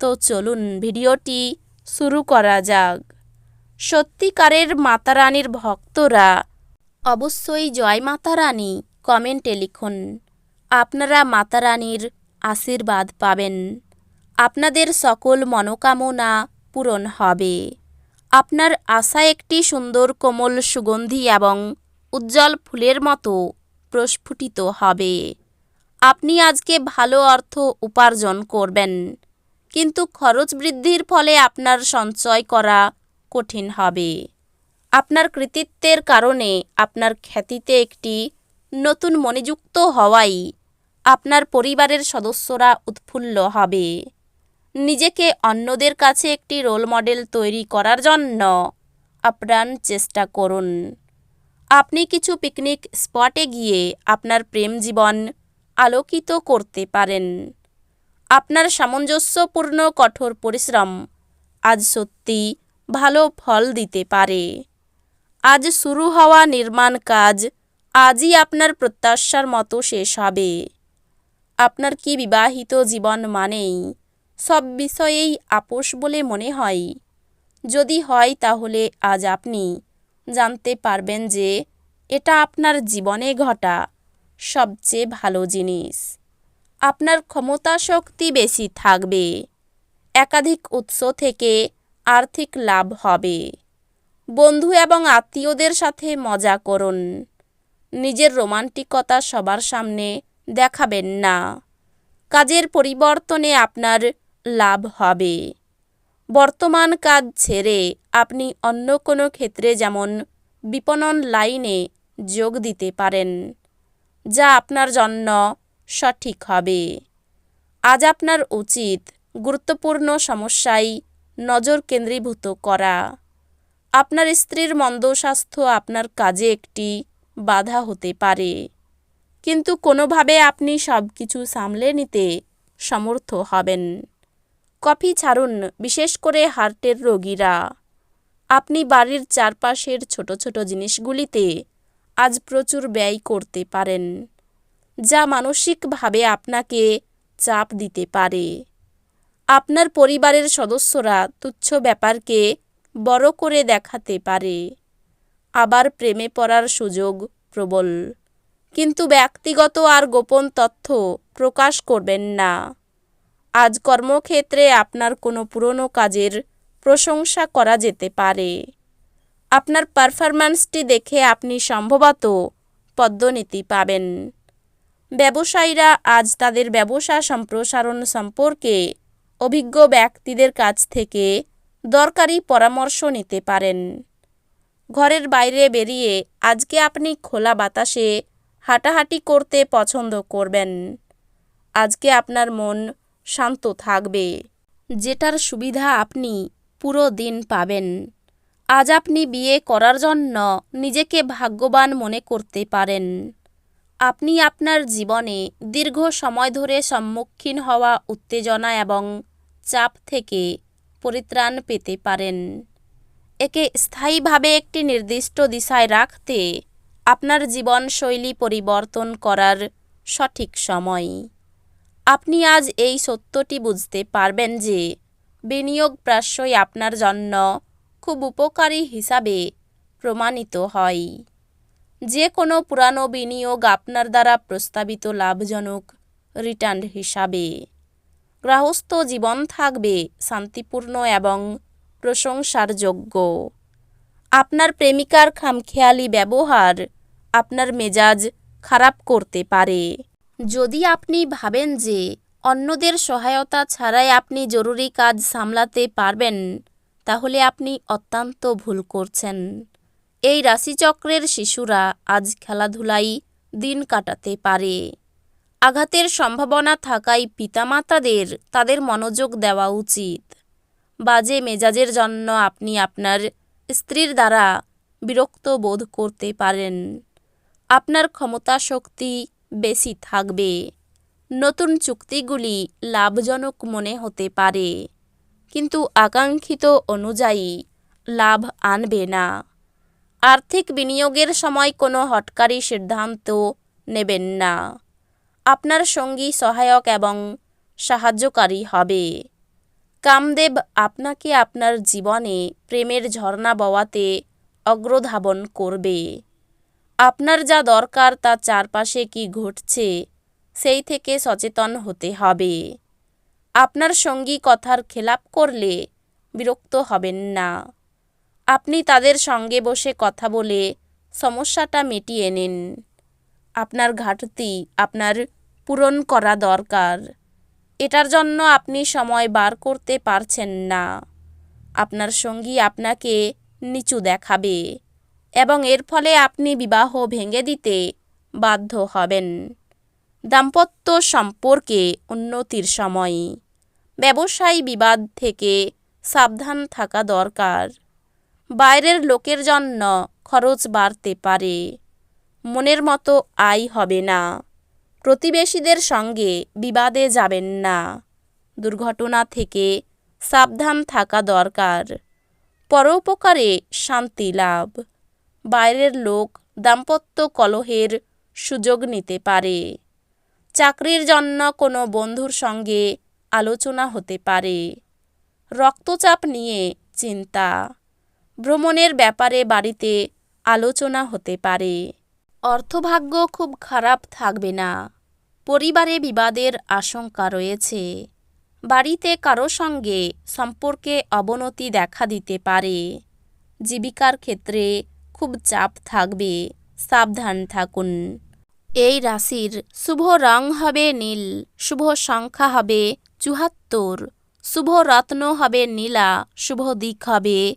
তো চলুন ভিডিওটি শুরু করা যাক। সত্যিকারের মাতারানীর ভক্তরা অবশ্যই জয় মাতারানী কমেন্টে লিখুন। আপনারা মাতারানীর আশীর্বাদ পাবেন। আপনাদের সকল মনোকামনা পূরণ হবে। আপনার আশা একটি সুন্দর কোমল সুগন্ধি এবং উজ্জ্বল ফুলের মতো প্রস্ফুটিত হবে। আপনি আজকে ভালো অর্থ উপার্জন করবেন। কিন্তু খরচ বৃদ্ধির ফলে আপনার সঞ্চয় করা কঠিন হবে। আপনার কৃতিত্বের কারণে আপনার খ্যাতিতে একটি নতুন মনিযুক্ত হওয়াই আপনার পরিবারের সদস্যরা উৎফুল্ল হবে। নিজেকে অন্যদের কাছে একটি রোল মডেল তৈরি করার জন্য আপ্রাণ চেষ্টা করুন। আপনি কিছু পিকনিক স্পটে গিয়ে আপনার প্রেম জীবন আলোকিত করতে পারেন। আপনার সামঞ্জস্যপূর্ণ কঠোর পরিশ্রম আজ সত্যি ভালো ফল দিতে পারে। আজ শুরু হওয়া নির্মাণ কাজ আজই আপনার প্রত্যাশার মতো শেষ হবে। আপনার কি বিবাহিত জীবন মানেই সব বিষয়েই আপোষ বলে মনে হয়? যদি হয় তাহলে আজ আপনি জানতে পারবেন যে এটা আপনার জীবনে ঘটা সবচেয়ে ভালো জিনিস। আপনার ক্ষমতা শক্তি বেশি থাকবে। একাধিক উৎস থেকে আর্থিক লাভ হবে। বন্ধু এবং আত্মীয়দের সাথে মজা করুন। নিজের রোমান্টিকতা সবার সামনে দেখাবেন না। কাজের পরিবর্তনে আপনার লাভ হবে। বর্তমান কাজ ছেড়ে আপনি অন্য কোনো ক্ষেত্রে যেমন বিপণন লাইনে যোগ দিতে পারেন, যা আপনার জন্য সঠিক হবে। আজ আপনার উচিত গুরুত্বপূর্ণ সমস্যায় নজর কেন্দ্রীভূত করা। আপনার স্ত্রীর মন্দ স্বাস্থ্য আপনার কাজে একটি বাধা হতে পারে। কিন্তু কোনোভাবে আপনি সব কিছু সামলে নিতে সমর্থ হবেন। কফি ছাড়ুন, বিশেষ করে হার্টের রোগীরা। আপনি বাড়ির চারপাশের ছোট ছোট জিনিসগুলিতে আজ প্রচুর ব্যয় করতে পারেন। যা মানসিকভাবে আপনাকে চাপ দিতে পারে। আপনার পরিবারের সদস্যরা তুচ্ছ ব্যাপারকে বড় করে দেখাতে পারে। আবার প্রেমে পড়ার সুযোগ প্রবল। কিন্তু ব্যক্তিগত আর গোপন তথ্য প্রকাশ করবেন না। আজ কর্মক্ষেত্রে আপনার কোনো পুরনো কাজের প্রশংসা করা যেতে পারে। আপনার পারফরম্যান্সটি দেখে আপনি সম্ভবত পদ্মনীতি পাবেন। ব্যবসায়ীরা আজ তাদের ব্যবসা সম্প্রসারণ সম্পর্কে অভিজ্ঞ ব্যক্তিদের কাছ থেকে দরকারি পরামর্শ নিতে পারেন। ঘরের বাইরে বেরিয়ে আজকে আপনি খোলা বাতাসে হাঁটাহাঁটি করতে পছন্দ করবেন। আজকে আপনার মন শান্ত থাকবে। যেটার সুবিধা আপনি পুরো দিন পাবেন। আজ আপনি বিয়ে করার জন্য নিজেকে ভাগ্যবান মনে করতে পারেন। আপনি আপনার জীবনে দীর্ঘ সময় ধরে সম্মুখীন হওয়া উত্তেজনা এবং চাপ থেকে পরিত্রাণ পেতে পারেন। একে স্থায়ীভাবে একটি নির্দিষ্ট দিশায় রাখতে আপনার জীবনশৈলী পরিবর্তন করার সঠিক সময়। আপনি আজ এই সত্যটি বুঝতে পারবেন যে বিনিয়োগ প্রায়শই আপনার জন্য খুব উপকারী হিসাবে প্রমাণিত হয়। যে কোনো পুরানো বিনিয়োগ আপনার দ্বারা প্রস্তাবিত লাভজনক রিটার্ন হিসাবে। গ্রাহস্থ জীবন থাকবে শান্তিপূর্ণ এবং প্রশংসার যোগ্য আপনার প্রেমিকার খামখেয়ালি ব্যবহার আপনার মেজাজ খারাপ করতে পারে। যদি আপনি ভাবেন যে অন্যদের সহায়তা ছাড়াই আপনি জরুরি কাজ সামলাতে পারবেন, তাহলে আপনি অত্যন্ত ভুল করছেন। এই রাশিচক্রের শিশুরা আজ খেলাধুলাই দিন কাটাতে পারে। আঘাতের সম্ভাবনা থাকায় পিতামাতাদের তাদের মনোযোগ দেওয়া উচিত। বাজে মেজাজের জন্য আপনি আপনার স্ত্রীর দ্বারা বিরক্ত বোধ করতে পারেন। আপনার ক্ষমতা শক্তি বেশি থাকবে। নতুন চুক্তিগুলি লাভজনক মনে হতে পারে। কিন্তু আকাঙ্ক্ষিত অনুযায়ী লাভ আনবে না। আর্থিক বিনিয়োগের সময় কোনো হটকারী সিদ্ধান্ত নেবেন না। আপনার সঙ্গী সহায়ক এবং সাহায্যকারী হবে। কামদেব আপনাকে আপনার জীবনে প্রেমের ঝর্ণা বওয়াতে অগ্রধাবন করবে। আপনার যা দরকার তা চারপাশে কি ঘটছে, সেই থেকে সচেতন হতে হবে। আপনার সঙ্গী কথার খেলাপ করলে বিরক্ত হবেন না। আপনি তাদের সঙ্গে বসে কথা বলে সমস্যাটা মিটিয়ে নিন। আপনার ঘাটতি আপনার পূরণ করা দরকার। এটার জন্য আপনি সময় বার করতে পারছেন না। আপনার সঙ্গী আপনাকে নিচু দেখাবে এবং এর ফলে আপনি বিবাহ ভেঙে দিতে বাধ্য হবেন। দাম্পত্য সম্পর্কে উন্নতির সময়। ব্যবসায়ী বিবাদ থেকে সাবধান থাকা দরকার। বাইরের লোকের জন্য খরচ বাড়তে পারে। মনের মতো আয় হবে না। প্রতিবেশীদের সঙ্গে বিবাদে যাবেন না। দুর্ঘটনা থেকে সাবধান থাকা দরকার। পরোপকারে শান্তি লাভ। বাইরের লোক দাম্পত্য কলহের সুযোগ নিতে পারে। চাকরির জন্য কোনো বন্ধুর সঙ্গে আলোচনা হতে পারে। রক্তচাপ নিয়ে চিন্তা। ভ্রমণের ব্যাপারে বাড়িতে আলোচনা হতে পারে। অর্থভাগ্য খুব খারাপ থাকবে না। পরিবারে বিবাদের আশঙ্কা রয়েছে। বাড়িতে কারও সঙ্গে সম্পর্কে অবনতি দেখা দিতে পারে। জীবিকার ক্ষেত্রে খুব চাপ থাকবে। সাবধান থাকুন। এই রাশির শুভ রং হবে নীল, শুভ সংখ্যা হবে চুহাত্তর শুভ রত্ন হবে নীলা, শুভ দিক হবে